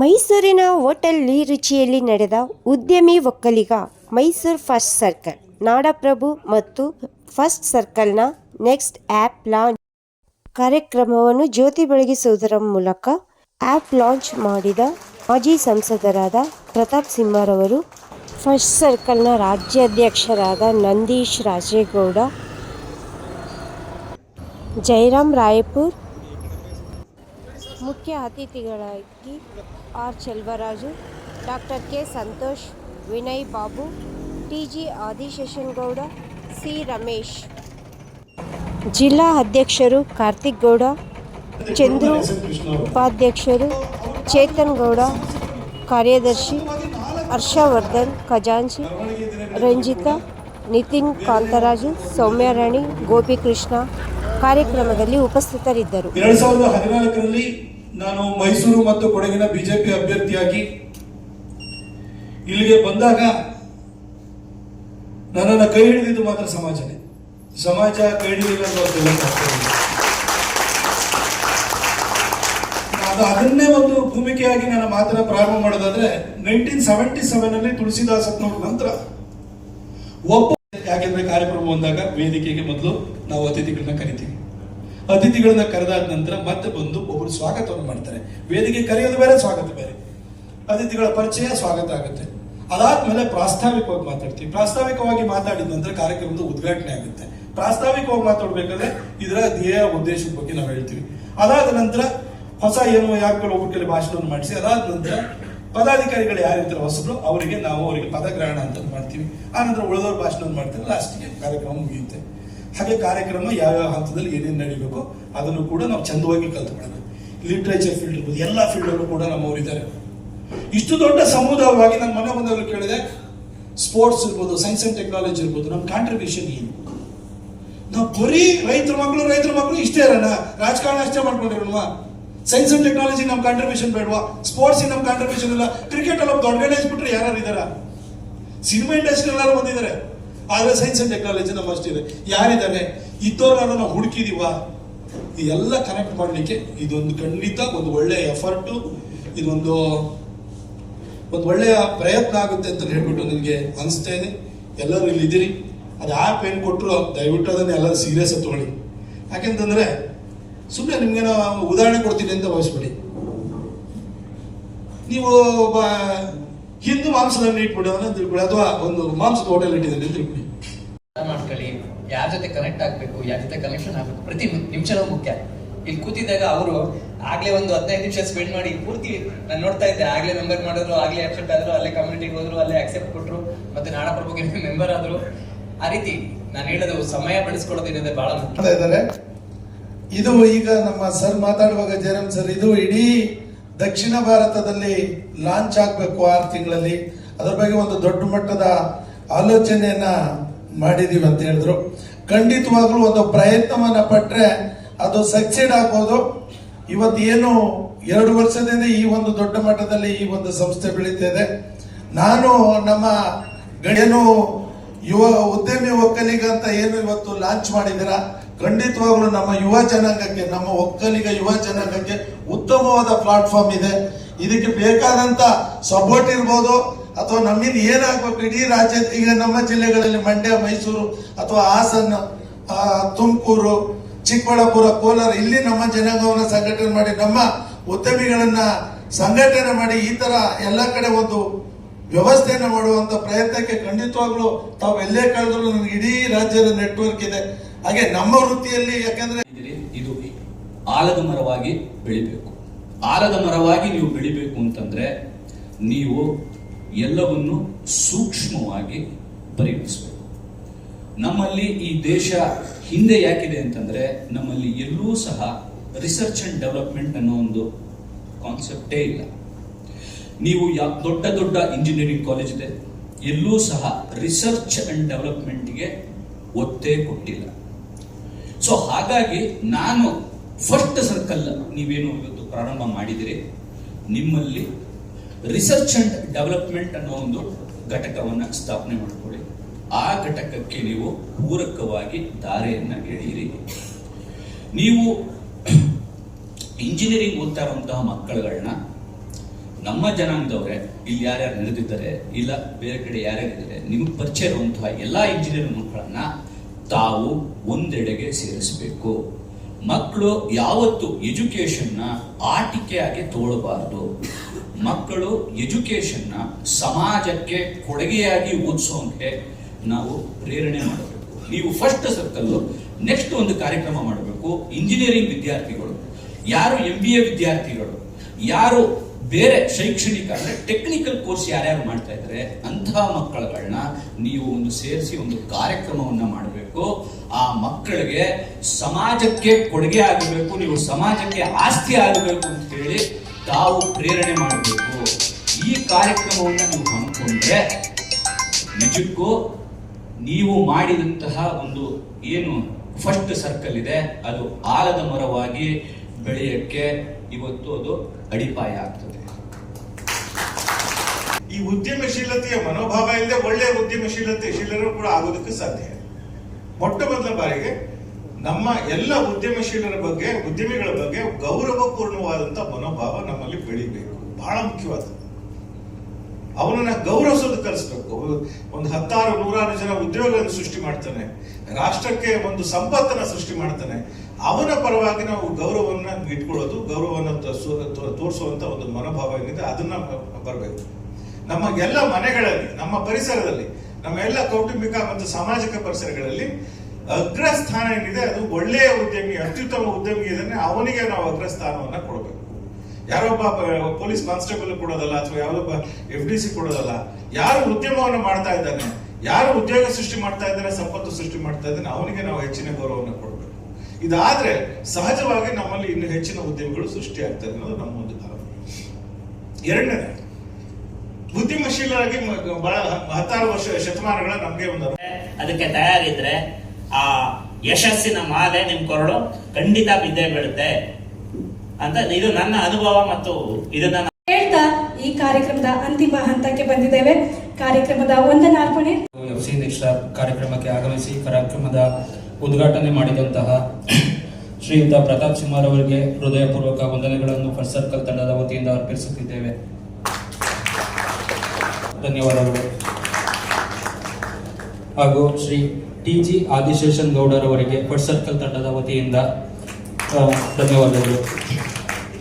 ಮೈಸೂರಿನ ಹೋಟೆಲ್ ರುಚಿಯಲ್ಲಿ ನಡೆದ ಉದ್ಯಮಿ ಒಕ್ಕಲಿಗ ಮೈಸೂರು ಫಸ್ಟ್ ಸರ್ಕಲ್, ನಾಡಪ್ರಭು ಮತ್ತು ಫಸ್ಟ್ ಸರ್ಕಲ್ನ ನೆಕ್ಸ್ಟ್ ಆ್ಯಪ್ ಲಾಂಚ್ ಕಾರ್ಯಕ್ರಮವನ್ನು ಜ್ಯೋತಿ ಬೆಳಗಿಸುವುದರ ಮೂಲಕ ಆ್ಯಪ್ ಲಾಂಚ್ ಮಾಡಿದ ಮಾಜಿ ಸಂಸದರಾದ ಪ್ರತಾಪ್ ಸಿಂಹರವರು, ಫಸ್ಟ್ ಸರ್ಕಲ್ನ ರಾಜ್ಯಾಧ್ಯಕ್ಷರಾದ ನಂದೀಶ್ ರಾಜೇಗೌಡ, ಜಯರಾಮ್ ರಾಯಪುರ್, ಮುಖ್ಯ ಅತಿಥಿಗಳಾಗಿ R Chelvaraju, doctor K Santosh, Vinay Babu, T G Adisheshan Gowda C Ramesh. ಜಿಲ್ಲಾ ಅಧ್ಯಕ್ಷರು ಕಾರ್ತಿಕ್ ಗೌಡ, ಚಂದ್ರು ಉಪಾಧ್ಯಕ್ಷರು ಚೇತನ್ ಗೌಡ, ಕಾರ್ಯದರ್ಶಿ ಹರ್ಷವರ್ಧನ್ ಖಜಾಂಚಿ, ರಂಜಿತಾ, ನಿತಿನ್ ಕಾಂತರಾಜು, ಸೌಮ್ಯರಾಣಿ, ಗೋಪಿಕೃಷ್ಣ ಕಾರ್ಯಕ್ರಮದಲ್ಲಿ ಉಪಸ್ಥಿತರಿದ್ದರು. ನಾನು ಮೈಸೂರು ಮತ್ತು ಕೊಡಗಿನ ಬಿಜೆಪಿ ಅಭ್ಯರ್ಥಿಯಾಗಿ ಇಲ್ಲಿಗೆ ಬಂದಾಗ ನನ್ನನ್ನು ಕೈ ಹಿಡಿದಿದ್ದು ಮಾತ್ರ ಸಮಾಜನೇ ಸಮಾಜ ಕೈ ಹಿಡಿದಿಲ್ಲ. ಅದು ಅದನ್ನೇ ಒಂದು ಭೂಮಿಕೆಯಾಗಿ ನನ್ನ ಮಾತನ್ನ ಪ್ರಾರಂಭ ಮಾಡೋದಾದ್ರೆ ನೈನ್ಟೀನ್ ಸೆವೆಂಟಿ ಸೆವೆನ್ ಅಲ್ಲಿ ತುಳಸಿದಾಸ್ ನೋಡಿದ ನಂತರ ಒಬ್ಬ ಯಾಕೆಂದ್ರೆ ಕಾರ್ಯಕ್ರಮ ಬಂದಾಗ ವೇದಿಕೆಗೆ ಮೊದಲು ನಾವು ಅತಿಥಿಗಳನ್ನ ಕರಿತೀವಿ ಅತಿಥಿಗಳನ್ನ ಕರೆದಾದ ನಂತರ ಮತ್ತೆ ಬಂದು ಒಬ್ಬರು ಸ್ವಾಗತವನ್ನು ಮಾಡ್ತಾರೆ. ವೇದಿಕೆ ಕರೆಯೋದು ಬೇರೆ, ಸ್ವಾಗತ ಬೇರೆ. ಅತಿಥಿಗಳ ಪರಿಚಯ, ಸ್ವಾಗತ ಆಗುತ್ತೆ. ಅದಾದ್ಮೇಲೆ ಪ್ರಾಸ್ತಾವಿಕವಾಗಿ ಮಾತಾಡ್ತೀವಿ. ಪ್ರಾಸ್ತಾವಿಕವಾಗಿ ಮಾತಾಡಿದ ನಂತರ ಕಾರ್ಯಕ್ರಮದ ಉದ್ಘಾಟನೆ ಆಗುತ್ತೆ. ಪ್ರಾಸ್ತಾವಿಕವಾಗಿ ಮಾತಾಡ್ಬೇಕಾದ್ರೆ ಇದರ ಧ್ಯೇಯ, ಉದ್ದೇಶದ ಬಗ್ಗೆ ನಾವು ಹೇಳ್ತೀವಿ. ಅದಾದ ನಂತರ ಹೊಸ ಏನು ಯಾರು ಒಬ್ಬರ ಭಾಷಣವನ್ನು ಮಾಡಿಸಿ, ಅದಾದ ನಂತರ ಪದಾಧಿಕಾರಿಗಳು ಯಾರಿರ್ತಾರೆ ಹೊಸಬ್ರು, ಅವರಿಗೆ ನಾವು ಅವರಿಗೆ ಪದಗ್ರಹಣ ಅಂತ ಮಾಡ್ತೀವಿ. ಆನಂತರ ನಂತರ ಉಳಿದವ್ರ ಭಾಷಣವನ್ನು ಮಾಡ್ತಾರೆ ಲಾಸ್ಟ್ಗೆ ಕಾರ್ಯಕ್ರಮ ಮುಗಿಯುತ್ತೆ. ಹಾಗೆ ಕಾರ್ಯಕ್ರಮ ಯಾವ್ಯಾವ ಹಂತದಲ್ಲಿ ಏನೇನು ನಡಿಬೇಕು ಅದನ್ನು ಕೂಡ ನಾವು ಚಂದವಾಗಿ ಕಲ್ತ್ಕೊಳ್ಳೋಣ. ಲಿಟ್ರೇಚರ್ ಫೀಲ್ಡ್ ಇರ್ಬೋದು, ಎಲ್ಲ ಫೀಲ್ಡಲ್ಲೂ ಕೂಡ ನಮ್ಮವರಿದ್ದಾರೆ. ಇಷ್ಟು ದೊಡ್ಡ ಸಮುದಾಯವಾಗಿ ನನ್ನ ಮನೆ ಬಂದವರು ಕೇಳಿದೆ ಸ್ಪೋರ್ಟ್ಸ್ ಇರ್ಬೋದು ಸೈನ್ಸ್ ಅಂಡ್ ಟೆಕ್ನಾಲಜಿ ಇರ್ಬೋದು ನಮ್ಮ ಕಾಂಟ್ರಿಬ್ಯೂಷನ್ ಏನು? ನಾವು ಬರೀ ರೈತರ ಮಕ್ಕಳು ರೈತರ ಮಕ್ಕಳು ಇಷ್ಟೇ ಇರೋಣ. ರಾಜಕಾರಣ ಅಷ್ಟೇ ಮಾಡ್ಕೊಂಡಿರೋಣ ಸೈನ್ಸ್ ಅಂಡ್ ಟೆಕ್ನಾಲಜಿ ನಮ್ಮ ಕಾಂಟ್ರಿಬ್ಯೂಷನ್ ಬೇಡವಾ? ಸ್ಪೋರ್ಟ್ಸ್ ನಮ್ಮ ಕಾಂಟ್ರಿಬ್ಯೂಷನ್ ಇಲ್ಲ. ಕ್ರಿಕೆಟ್ ಅಲ್ಲಿ ಆರ್ಗನೈಸ್ ಬಿಟ್ರೆ ಯಾರು ಇದಾರ ಸಿನಿಮಾ ಇಂಡಸ್ಟ್ರಿ ಎಲ್ಲರೂ ಬಂದಿದ್ದಾರೆ. ಆದ್ರೆ ಸೈನ್ಸ್ ಅಂಡ್ ಟೆಕ್ನಾಲಜಿ ನಮ್ಮ ಅಷ್ಟಿದೆ ಯಾರಿದ್ದಾರೆ? ಇದ್ದವ್ರನ್ನ ನಾವು ಹುಡುಕಿದೀವ ಎಲ್ಲ ಕನೆಕ್ಟ್ ಮಾಡಲಿಕ್ಕೆ ಇದೊಂದು ಖಂಡಿತ ಒಂದು ಒಳ್ಳೆಯ ಎಫರ್ಟು ಇದೊಂದು, ಒಂದು ಒಳ್ಳೆಯ ಪ್ರಯತ್ನ ಆಗುತ್ತೆ ಅಂತ ಹೇಳ್ಬಿಟ್ಟು ನನಗೆ ಅನಿಸ್ತಾ ಇದೆ. ಎಲ್ಲರೂ ಇಲ್ಲಿದ್ದೀರಿ ಅದು ಆ್ಯಪ್ ಏನು ಕೊಟ್ಟರು ದಯವಿಟ್ಟು ಅದನ್ನು ಎಲ್ಲರೂ ಸೀರಿಯಸ್ ತಗೊಳ್ಳಿ. ಯಾಕೆಂತಂದ್ರೆ ಸುಮ್ಮನೆ ನಿಮ್ಗೆ ನಾವು ಉದಾಹರಣೆ ಕೊಡ್ತೀನಿ ಅಂತ ಭಾವಿಸ್ಬಿಡಿ. ನೀವು ಒಬ್ಬ ಹಿಂದೂ ಮಾಂಸದ ಅಂಗಡಿ ಇಟ್ಬಿಡೋಣ ಅಂತ ತಿಳ್ಕೊಳ್ಳಿ ಅಥವಾ ಒಂದು ಮಾಂಸದ ಹೋಟೆಲ್ ಇಟ್ಟಿದ್ದಾರೆ ಅಂತ ತಿಳ್ಕೊಳ್ಳಿ. ಮಾಡ್ಕೊಳ್ಳಿ ಯಾರ ಜೊತೆ ಕನೆಕ್ಟ್ ಆಗ್ಬೇಕು ಯಾರ ಜೊತೆ ಕನೆಕ್ಷನ್ ಆಗ್ಬೇಕು? ಪ್ರತಿ ನಿಮಿಷನೂ ಮುಖ್ಯ. ಇಲ್ಲಿ ಕೂತಿದ್ದಾಗ ಅವರು ಆಗ್ಲೇ ಒಂದು ಹದಿನೈದು ನಿಮಿಷ ಸ್ಪೆಂಡ್ ಮಾಡಿ ಪೂರ್ತಿ ನಾನು ನೋಡ್ತಾ ಇದ್ದೆ. ಆಗ್ಲೇ ಮೆಂಬರ್ ಮಾಡಿದ್ರು ಆಗ್ಲೇ ಅಕ್ಸೆಪ್ಟ್ ಆದ್ರು ಅಲ್ಲೇ ಕಮ್ಯುನಿಟಿಗೆ ಹೋದ್ರು ಅಲ್ಲೇ ಅಕ್ಸೆಪ್ಟ್ ಕೊಟ್ರು ಮತ್ತೆ ನಾಡಪ್ರಭುಗೆ ಮೆಂಬರ್ ಆದ್ರು. ಆ ರೀತಿ ನಾನು ಹೇಳೋದು ಸಮಯ ಬೆಳೆಸ್ಕೊಳ್ಳೋದೇನಿದೆ ಬಹಳ ಮುಖ್ಯ. ಇದ್ದಾರೆ ಇದು ಈಗ ನಮ್ಮ ಸರ್ ಮಾತಾಡುವಾಗ ಜಯರಾಮ್ ಸರ್ ಇದು ಇಡೀ ದಕ್ಷಿಣ ಭಾರತದಲ್ಲಿ ಲಾಂಚ್ ಆಗಬೇಕು ಆರು ತಿಂಗಳಲ್ಲಿ. ಅದರ ಬಗ್ಗೆ ಒಂದು ದೊಡ್ಡ ಮಟ್ಟದ ಆಲೋಚನೆಯನ್ನ ಮಾಡಿದೀವಿ ಅಂತ ಹೇಳಿದ್ರು. ಖಂಡಿತವಾಗ್ಲೂ ಒಂದು ಪ್ರಯತ್ನವನ್ನ ಪಟ್ಟರೆ ಅದು ಸಕ್ಸೀಡ್ ಇವತ್ತು ಏನು ಎರಡು ವರ್ಷದಿಂದ ಈ ಒಂದು ದೊಡ್ಡ ಮಟ್ಟದಲ್ಲಿ ಈ ಒಂದು ಸಂಸ್ಥೆ ಬೆಳೀತಿದೆ ನಾನು ನಮ್ಮ ಗಣ್ಯನು ಯುವ ಉದ್ಯಮಿ ಒಕ್ಕಲಿಗ ಅಂತ ಏನು ಇವತ್ತು ಲಾಂಚ್ ಮಾಡಿದ್ದೀರಾ? ಖಂಡಿತವಾಗ್ಲೂ ನಮ್ಮ ಯುವ ಜನಾಂಗಕ್ಕೆ, ನಮ್ಮ ಒಕ್ಕಲಿಗ ಯುವ ಜನಾಂಗಕ್ಕೆ ಉತ್ತಮವಾದ ಪ್ಲಾಟ್ಫಾರ್ಮ್ ಇದೆ. ಇದಕ್ಕೆ ಬೇಕಾದಂತ ಸಪೋರ್ಟ್ ಇರ್ಬೋದು. ಅಥವಾ ನಮ್ಮಿಂದ ಏನಾಗಬೇಕು? ಇಡೀ ರಾಜ್ಯ, ಈಗ ನಮ್ಮ ಜಿಲ್ಲೆಗಳಲ್ಲಿ ಮಂಡ್ಯ, ಮೈಸೂರು ಅಥವಾ ಹಾಸನ ತುಮಕೂರು, ಚಿಕ್ಕಬಳ್ಳಾಪುರ, ಕೋಲಾರ, ಇಲ್ಲಿ ನಮ್ಮ ಜನಾಂಗವನ್ನು ಸಂಘಟನೆ ಮಾಡಿ, ನಮ್ಮ ಉದ್ಯಮಿಗಳನ್ನ ಸಂಘಟನೆ ಮಾಡಿ ಈ ತರ ಎಲ್ಲ ಕಡೆ ಒಂದು ವ್ಯವಸ್ಥೆಯನ್ನು ಮಾಡುವಂತ ಪ್ರಯತ್ನಕ್ಕೆ ಖಂಡಿತವಾಗ್ಲೂ ತಾವು ಎಲ್ಲೇ ಕಳೆದ್ರು ನನಗೆ ಇಡೀ ರಾಜ್ಯದ ನೆಟ್ವರ್ಕ್ ಇದೆ. ಹಾಗೆ ನಮ್ಮ ವೃತ್ತಿಯಲ್ಲಿ ಯಾಕಂದ್ರೆ ಇದು ಆಲದ ಮರವಾಗಿ ಬೆಳಿಬೇಕು. ಆಲದ ಮರವಾಗಿ ನೀವು ಬೆಳಿಬೇಕು ಅಂತಂದ್ರೆ ನೀವು ಎಲ್ಲವನ್ನು ಸೂಕ್ಷ್ಮವಾಗಿ ಪರಿಗಣಿಸಬೇಕು. ನಮ್ಮಲ್ಲಿ ಈ ದೇಶ ಹಿಂದೆ ಯಾಕಿದೆ ಅಂತಂದ್ರೆ ನಮ್ಮಲ್ಲಿ ಎಲ್ಲೂ ಸಹ ರಿಸರ್ಚ್ ಅಂಡ್ ಡೆವಲಪ್ಮೆಂಟ್ ಅನ್ನೋ ಒಂದು ಕಾನ್ಸೆಪ್ಟೇ ಇಲ್ಲ. ನೀವು ಯಾವ ದೊಡ್ಡ ದೊಡ್ಡ ಇಂಜಿನಿಯರಿಂಗ್ ಕಾಲೇಜ್ ಇದೆ, ಎಲ್ಲೂ ಸಹ ರಿಸರ್ಚ್ ಅಂಡ್ ಡೆವಲಪ್ಮೆಂಟ್ಗೆ ಒತ್ತೇ ಕೊಟ್ಟಿಲ್ಲ. ಸೊ ಹಾಗಾಗಿ ನಾನು ಫಸ್ಟ್ ಸರ್ಕಲ್ ನೀವೇನು ಇವತ್ತು ಪ್ರಾರಂಭ ಮಾಡಿದಿರಿ, ನಿಮ್ಮಲ್ಲಿ ರಿಸರ್ಚ್ ಅಂಡ್ ಡೆವಲಪ್ಮೆಂಟ್ ಅನ್ನೋ ಒಂದು ಘಟಕವನ್ನು ಸ್ಥಾಪನೆ ಮಾಡಿಕೊಳ್ಳಿ. ಆ ಘಟಕಕ್ಕೆ ನೀವು ಪೂರಕವಾಗಿ ದಾರೆಯನ್ನು ಎಳೆಯಿರಿ. ನೀವು ಇಂಜಿನಿಯರಿಂಗ್ ಓದ್ತಾ ಇರುವಂತಹ ಮಕ್ಕಳುಗಳನ್ನ ನಮ್ಮ ಜನಾಂಗದವ್ರೆ ಇಲ್ಲಿ ಯಾರ್ಯಾರು ನಡೆದಿದ್ದಾರೆ, ಇಲ್ಲ ಬೇರೆ ಕಡೆ ಯಾರ್ಯಾರಿದ್ದಾರೆ, ನಿಮಗೆ ಪರಿಚಯ ಇರುವಂತಹ ಎಲ್ಲ ಇಂಜಿನಿಯರಿಂಗ್ ಮಕ್ಕಳನ್ನ ತಾವು ಒಂದೆಡೆಗೆ ಸೇರಿಸಬೇಕು. ಮಕ್ಕಳು ಯಾವತ್ತು ಎಜುಕೇಶನ್ನ ಆಟಿಕೆಯಾಗಿ ತೋಳಬಾರದು ಮಕ್ಕಳು ಎಜುಕೇಶನ್ನ ಸಮಾಜಕ್ಕೆ ಕೊಡುಗೆಯಾಗಿ ಓದಿಸೋಕೆ ನಾವು ಪ್ರೇರಣೆ ಮಾಡಬೇಕು. ನೀವು ಫಸ್ಟ್ ಸರ್ಕಲ್ಲು ನೆಕ್ಸ್ಟ್ ಒಂದು ಕಾರ್ಯಕ್ರಮ ಮಾಡಬೇಕು ಇಂಜಿನಿಯರಿಂಗ್ ವಿದ್ಯಾರ್ಥಿಗಳು. ಯಾರು ಎಂ ಬಿ ಎ ವಿದ್ಯಾರ್ಥಿಗಳು? ಯಾರು ಬೇರೆ ಶೈಕ್ಷಣಿಕ, ಅಂದ್ರೆ ಟೆಕ್ನಿಕಲ್ ಕೋರ್ಸ್ ಯಾರ್ಯಾರು ಮಾಡ್ತಾ ಇದ್ದಾರೆ ಅಂತಹ ಮಕ್ಕಳುಗಳನ್ನ ನೀವು ಒಂದು ಸೇರಿಸಿ ಒಂದು ಕಾರ್ಯಕ್ರಮವನ್ನ ಮಾಡಬೇಕು. ಆ ಮಕ್ಕಳಿಗೆ ಸಮಾಜಕ್ಕೆ ಕೊಡುಗೆ ಆಗಬೇಕು, ನೀವು ಸಮಾಜಕ್ಕೆ ಆಸ್ತಿ ಆಗಬೇಕು ಅಂತ ಹೇಳಿ ತಾವು ಪ್ರೇರಣೆ ಮಾಡಬೇಕು. ಈ ಕಾರ್ಯಕ್ರಮವನ್ನು ನೀವು ಹಮ್ಮಿಕೊಂಡ್ರೆ ನಿಜಕ್ಕೂ ನೀವು ಮಾಡಿದಂತಹ ಒಂದು ಏನು ಫಸ್ಟ್ ಸರ್ಕಲ್ ಇದೆ, ಅದು ಆಲದ ಮರವಾಗಿ ಬೆಳೆಯಕ್ಕೆ ಇವತ್ತು ಅದು ಅಡಿಪಾಯ ಆಗ್ತದೆ. ಈ ಉದ್ಯಮಶೀಲತೆಯ ಮನೋಭಾವ ಇಲ್ಲದೆ ಒಳ್ಳೆಯ ಉದ್ಯಮಶೀಲತೆ ಶೀಲರು ಕೂಡ ಆಗೋದಕ್ಕೆ ಸಾಧ್ಯ ಮೊಟ್ಟ ಮೊದಲ ಬಾರಿಗೆ ನಮ್ಮ ಎಲ್ಲ ಉದ್ಯಮಶೀಲರ ಬಗ್ಗೆ, ಉದ್ಯಮಿಗಳ ಬಗ್ಗೆ ಗೌರವಪೂರ್ಣವಾದಂತ ಮನೋಭಾವ ನಮ್ಮಲ್ಲಿ ಬೆಳಿಬೇಕು. ಬಹಳ ಮುಖ್ಯವಾದದ್ದು. ಅವನನ್ನ ಗೌರವಿಸೋದು ಕಲಿಸ್ಬೇಕು. ಒಂದು ಹತ್ತಾರು, ನೂರಾರು ಜನ ಉದ್ಯೋಗಗಳನ್ನು ಸೃಷ್ಟಿ ಮಾಡ್ತಾನೆ. ರಾಷ್ಟ್ರಕ್ಕೆ ಒಂದು ಸಂಪತ್ತನ್ನ ಸೃಷ್ಟಿ ಮಾಡ್ತಾನೆ. ಅವನ ಪರವಾಗಿ ನಾವು ಗೌರವವನ್ನ ಇಟ್ಕೊಳ್ಳೋದು, ಗೌರವವನ್ನು ತೋರಿಸುವಂತ ಒಂದು ಮನೋಭಾವ ಏನಿದೆ, ಅದನ್ನ ಬರಬೇಕು. ನಮ್ಮ ಎಲ್ಲ ಮನೆಗಳಲ್ಲಿ, ನಮ್ಮ ಪರಿಸರದಲ್ಲಿ ನಮ್ಮ ಎಲ್ಲ ಕೌಟುಂಬಿಕ ಮತ್ತು ಸಾಮಾಜಿಕ ಪರಿಸರಗಳಲ್ಲಿ ಅಗ್ರಸ್ಥಾನ ಏನಿದೆ, ಅದು ಒಳ್ಳೆಯ ಉದ್ಯಮಿ, ಅತ್ಯುತ್ತಮ ಉದ್ಯಮಿ ಇದನ್ನೇ ಅವನಿಗೆ ನಾವು ಅಗ್ರಸ್ಥಾನವನ್ನ ಕೊಡಬೇಕು. ಯಾರೊಬ್ಬ ಪೊಲೀಸ್ ಕಾನ್ಸ್ಟೇಬಲ್ ಕೊಡೋದಲ್ಲ, ಅಥವಾ ಯಾವೊಬ್ಬ ಎಫ್ ಡಿ ಸಿ ಕೊಡೋದಲ್ಲ, ಯಾರು ಉದ್ಯಮವನ್ನು ಮಾಡ್ತಾ ಇದ್ದಾನೆ, ಯಾರು ಉದ್ಯೋಗ ಸೃಷ್ಟಿ ಮಾಡ್ತಾ ಇದ್ದಾರೆ ಸಂಪತ್ತು ಸೃಷ್ಟಿ ಮಾಡ್ತಾ ಇದ್ದಾನೆ, ಅವನಿಗೆ ನಾವು ಹೆಚ್ಚಿನ ಗೌರವವನ್ನು ಕೊಡಬೇಕು. ಇದಾದ್ರೆ ಸಹಜವಾಗಿ ನಮ್ಮಲ್ಲಿ ಇನ್ನು ಹೆಚ್ಚಿನ ಉದ್ಯಮಿಗಳು ಸೃಷ್ಟಿ ಆಗ್ತದೆ ಅನ್ನೋದು ನಮ್ಮ ಒಂದು ಭಾವನೆ. ಎರಡನೇದು ಬುದ್ಧಿಮಶೀಲರಾಗಿ ಮ- ಬಹಳ ಹತ್ತಾರು ವರ್ಷ ಶತಮಾನಗಳ ನಮಗೆ ಒಂದು ಅದಕ್ಕೆ ತಯಾರಿದ್ರೆ ಆ ಯಶಸ್ಸಿನ ಮಾಲೆ ನಿಮ್ ಕೊರಳು ಖಂಡಿತ ಬಿದ್ದೇ ಬೀಳುತ್ತೆ ಅಂತ ಇದು ನನ್ನ ಅನುಭವ ಮತ್ತು ಇದನ್ನ ಹೇಳ್ತಾ ಈ ಕಾರ್ಯಕ್ರಮದ ಅಂತಿಮ ಹಂತಕ್ಕೆ ಬಂದಿದ್ದೇವೆ. ಕಾರ್ಯಕ್ರಮದ ವಂದನಾರ್ಪಣೆ ಎಫ್ ಸಿ ನೆಕ್ಸ್ಟ್ ಕಾರ್ಯಕ್ರಮಕ್ಕೆ ಆಗಮಿಸಿ ಕಾರ್ಯಕ್ರಮದ ಉದ್ಘಾಟನೆ ಮಾಡಿದಂತಹ ಶ್ರೀಯುತ ಪ್ರತಾಪ್ ಸಿಂಹರವರಿಗೆ ಹೃದಯಪೂರ್ವಕ ವಂದನೆಗಳನ್ನು ಫಸ್ಟ್ ಸರ್ಕಲ್ ತಂಡದ ವತಿಯಿಂದ ಅರ್ಪಿಸುತ್ತಿದ್ದೇವೆ. ಧನ್ಯವಾದಗಳು. ಹಾಗೂ ಶ್ರೀ ಟಿ ಜಿ ಆದಿಶೇಷನ್ ಗೌಡರವರಿಗೆ ಫಸ್ಟ್ ಸರ್ಕಲ್ ತಂಡದ ವತಿಯಿಂದ ಧನ್ಯವಾದಗಳು.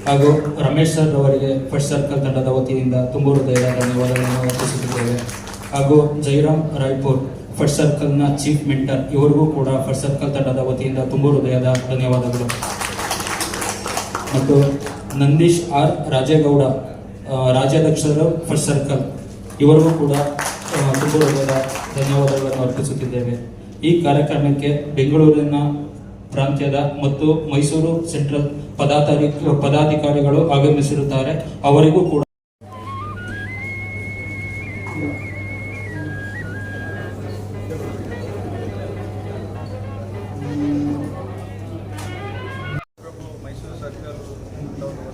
ಹಾಗೂ ರಮೇಶ್ ಸರ್ ಅವರಿಗೆ ಫಸ್ಟ್ ಸರ್ಕಲ್ ತಂಡದ ವತಿಯಿಂದ ತುಂಬ ಹೃದಯದ ಧನ್ಯವಾದಗಳನ್ನು ಅರ್ಪಿಸುತ್ತಿದ್ದೇವೆ. ಹಾಗೂ ಜೈರಾಮ್ ರಾಯ್ಪುರ್ ಫಸ್ಟ್ ಸರ್ಕಲ್ನ ಚೀಫ್ ಮೆಂಟರ್ ಇವರಿಗೂ ಕೂಡ ಫಸ್ಟ್ ಸರ್ಕಲ್ ತಂಡದ ವತಿಯಿಂದ ತುಂಬ ಹೃದಯದ ಧನ್ಯವಾದಗಳು. ಮತ್ತು ನಂದೀಶ್ ಆರ್. ರಾಜೇಗೌಡ ರಾಜ್ಯಾಧ್ಯಕ್ಷರು ಫಸ್ಟ್ ಸರ್ಕಲ್ ಇವರಿಗೂ ಕೂಡ ತುಂಬ ಹೃದಯದ ಧನ್ಯವಾದಗಳನ್ನು ಅರ್ಪಿಸುತ್ತಿದ್ದೇವೆ. ಈ ಕಾರ್ಯಕ್ರಮಕ್ಕೆ ಬೆಂಗಳೂರಿನ ಪ್ರಾಂತ್ಯದ ಮತ್ತು ಮೈಸೂರು ಸೆಂಟ್ರಲ್ ಪದಾಧಿಕಾರಿ ಪದಾಧಿಕಾರಿಗಳು ಆಗಮಿಸಿರುತ್ತಾರೆ. ಅವರಿಗೂ ಕೂಡ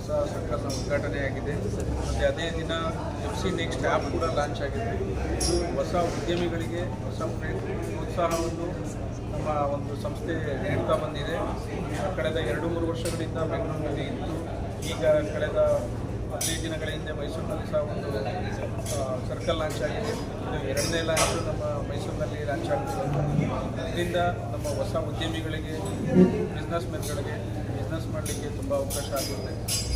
ಹೊಸ ಸರ್ಕಲ್ನ ಉದ್ಘಾಟನೆಯಾಗಿದೆ. ಮತ್ತು ಅದೇ ದಿನ ಎಫ್ ಸಿ ನೆಕ್ಸ್ಟ್ ಆ್ಯಪ್ ಕೂಡ ಲಾಂಚ್ ಆಗಿದೆ. ಇದು ಹೊಸ ಉದ್ಯಮಿಗಳಿಗೆ ಹೊಸ ಪ್ರ- ಪ್ರೋತ್ಸಾಹವನ್ನು ನಮ್ಮ ಒಂದು ಸಂಸ್ಥೆ ನೀಡ್ತಾ ಬಂದಿದೆ. ಕಳೆದ ಎರಡು ಮೂರು ವರ್ಷಗಳಿಂದ ಬೆಂಗಳೂರಿನಲ್ಲಿ ಇದ್ದು, ಈಗ ಕಳೆದ ಹದಿನೈದು ದಿನಗಳ ಹಿಂದೆ ಮೈಸೂರಿನಲ್ಲಿ ಸಹ ಒಂದು ಸರ್ಕಲ್ ಲಾಂಚ್ ಆಗಿದೆ. ಎರಡನೇ ಲಾಂಚು ನಮ್ಮ ಮೈಸೂರಿನಲ್ಲಿ ಲಾಂಚ್ ಆಗ್ತಿರೋದು ಇದರಿಂದ ನಮ್ಮ ಹೊಸ ಉದ್ಯಮಿಗಳಿಗೆ ಬಿಸ್ನೆಸ್ ಮೆನ್ಗಳಿಗೆ ಬಿಸ್ನೆಸ್ ಮಾಡಲಿಕ್ಕೆ ತುಂಬ ಅವಕಾಶ ಆಗುತ್ತೆ.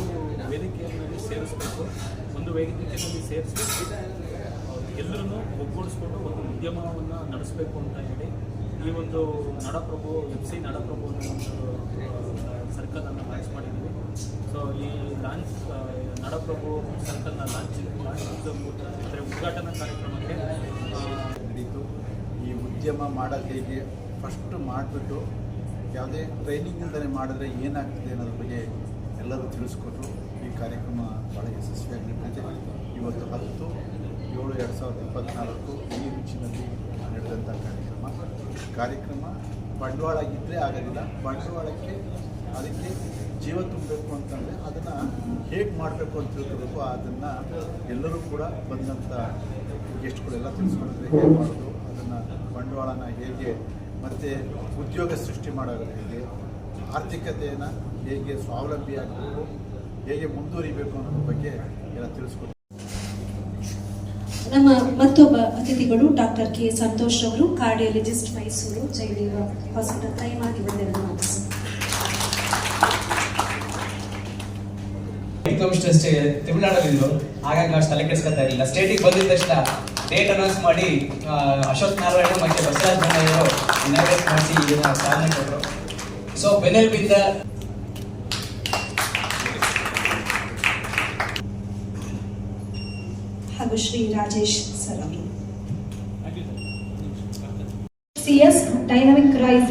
ವೇದಿಕೆಯಲ್ಲಿ ಸೇರಿಸಬೇಕು ಒಂದು ವೇದಿಕೆಯಲ್ಲಿ ಸೇರಿಸಿ ಎಲ್ಲರನ್ನೂ ಒಗ್ಗೂಡಿಸ್ಕೊಂಡು ಒಂದು ಉದ್ಯಮವನ್ನು ನಡೆಸಬೇಕು ಅಂತ ಹೇಳಿ ಈ ಒಂದು ನಡಪ್ರಭು ಎಫ್ ಸಿ ನಡಪ್ರಭು ಅನ್ನೋ ಒಂದು ಸರ್ಕಲನ್ನು ಲಾಂಚ್ ಮಾಡಿದ್ದೀವಿ. ಸೊ ಈ ಲಾಂಚ್ ನಡಪ್ರಭು ಸರ್ಕಲ್ನ ಲಾಂಚ್ ಅಂದರೆ ಉದ್ಘಾಟನಾ ಕಾರ್ಯಕ್ರಮಕ್ಕೆ ನಡೀತು. ಈ ಉದ್ಯಮ ಮಾಡೋದು ಹೇಗೆ? ಫಸ್ಟ್ ಮಾಡಿಬಿಟ್ಟು, ಯಾವುದೇ ಟ್ರೈನಿಂಗ್ ಇಲ್ಲದೆ ಮಾಡಿದ್ರೆ ಏನಾಗ್ತದೆ ಅನ್ನೋದ್ರ ಬಗ್ಗೆ ಎಲ್ಲರೂ ತಿಳಿಸ್ಕೊಟ್ರು. ಈ ಕಾರ್ಯಕ್ರಮ ಭಾಳ ಯಶಸ್ವಿಯಾಗಿ ಇವತ್ತು ಹತ್ತು, ಏಳು, ಎರಡು ಸಾವಿರದ ಇಪ್ಪತ್ತ್ನಾಲ್ಕು ಈ ರುಚಿನಲ್ಲಿ ನಡೆದಂಥ ಕಾರ್ಯಕ್ರಮ. ಕಾರ್ಯಕ್ರಮ ಬಂಡವಾಳ ಇದ್ದರೆ ಆಗೋದಿಲ್ಲ ಬಂಡವಾಳಕ್ಕೆ ಅದಕ್ಕೆ ಜೀವ ತುಂಬಬೇಕು ಅಂತಂದರೆ ಅದನ್ನು ಹೇಗೆ ಮಾಡಬೇಕು ಅಂತ ತಿಳ್ಕೋಬೇಕು. ಅದನ್ನು ಎಲ್ಲರೂ ಕೂಡ ಬಂದಂಥ ಗೆಸ್ಟ್ಗಳೆಲ್ಲ ತಿಳಿಸ್ಕೊಡಿದ್ರೆ ಹೇಗೆ ಮಾಡೋದು, ಅದನ್ನು ಬಂಡವಾಳನ ಹೇಗೆ, ಮತ್ತು ಉದ್ಯೋಗ ಸೃಷ್ಟಿ ಮಾಡೋದು ಹೇಗೆ ಆರ್ಥಿಕತೆಯನ್ನು ಹೇಗೆ ಸ್ವಾವಲಂಬಿ ಆಗಬೇಕು ಹೇಗೆ ಮುಂದುವರಿಬೇಕು ಅನ್ನೋದ್ರ ಬಗ್ಗೆ ಎಲ್ಲ ತಿಳಿಸ್ಕೊಡ್ತಾರೆ ನಮ್ಮ ಮತ್ತೊಬ್ಬ ಅತಿಥಿಗಳು ಡಾಕ್ಟರ್ ಕೆ ಸಂತೋಷ್ ಅವರು cardiologist Mysuru Jayadeva hospital time ಒಂದೆರಡು ಅಷ್ಟೇ. ಕಮಿಷನರ್ ಸ್ಟೇ ತಮಿಳ್ನಾಡಲ್ಲಿದ್ರು ಹಾಗಾಗಿ ನಾವು ತಲೆ ಕೆಡಿಸ್ಕೊತಾ ಇರಲಿಲ್ಲ. ಸ್ಟೇಟಿಗೆ ಬಂದಿದ ತಕ್ಷಣ ಡೇಟ್ ಅನೌನ್ಸ್ ಮಾಡಿ ಅಶೋಕ್ ನಾರಾಯಣ ಮತ್ತೆ ಬಸವರಾಜ ಬೊಮ್ಮಾಯಿಯವರು ಇನಾಗ್ರೇಟ್ ಮಾಡಿಸಿ ಇದನ್ನ ಸಾಧನೆ ಕೊಟ್ಟರು ಸೊ ಬೆನ್ನೆಲುಬಿಂದ ಹಾಗೂ ಶ್ರೀ ರಾಜೇಶ್ ಸರ್ ಅವರು ಸಿ ಎಸ್ ಡೈನಮಿಕ್ ರೈಸ್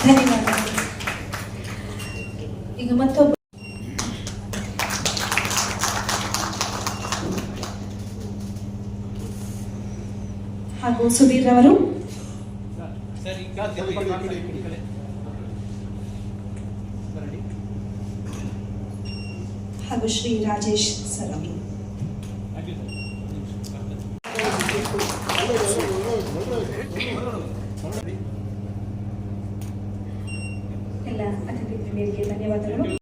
ಧನ್ಯವಾದಗಳು ಈಗ ಮತ್ತೊಬ್ಬ ಹಾಗೂ ಸುಧೀರ್ ಅವರು ಹಾಗೂ ಶ್ರೀ ರಾಜೇಶ್ ಸರ್ ಅವರು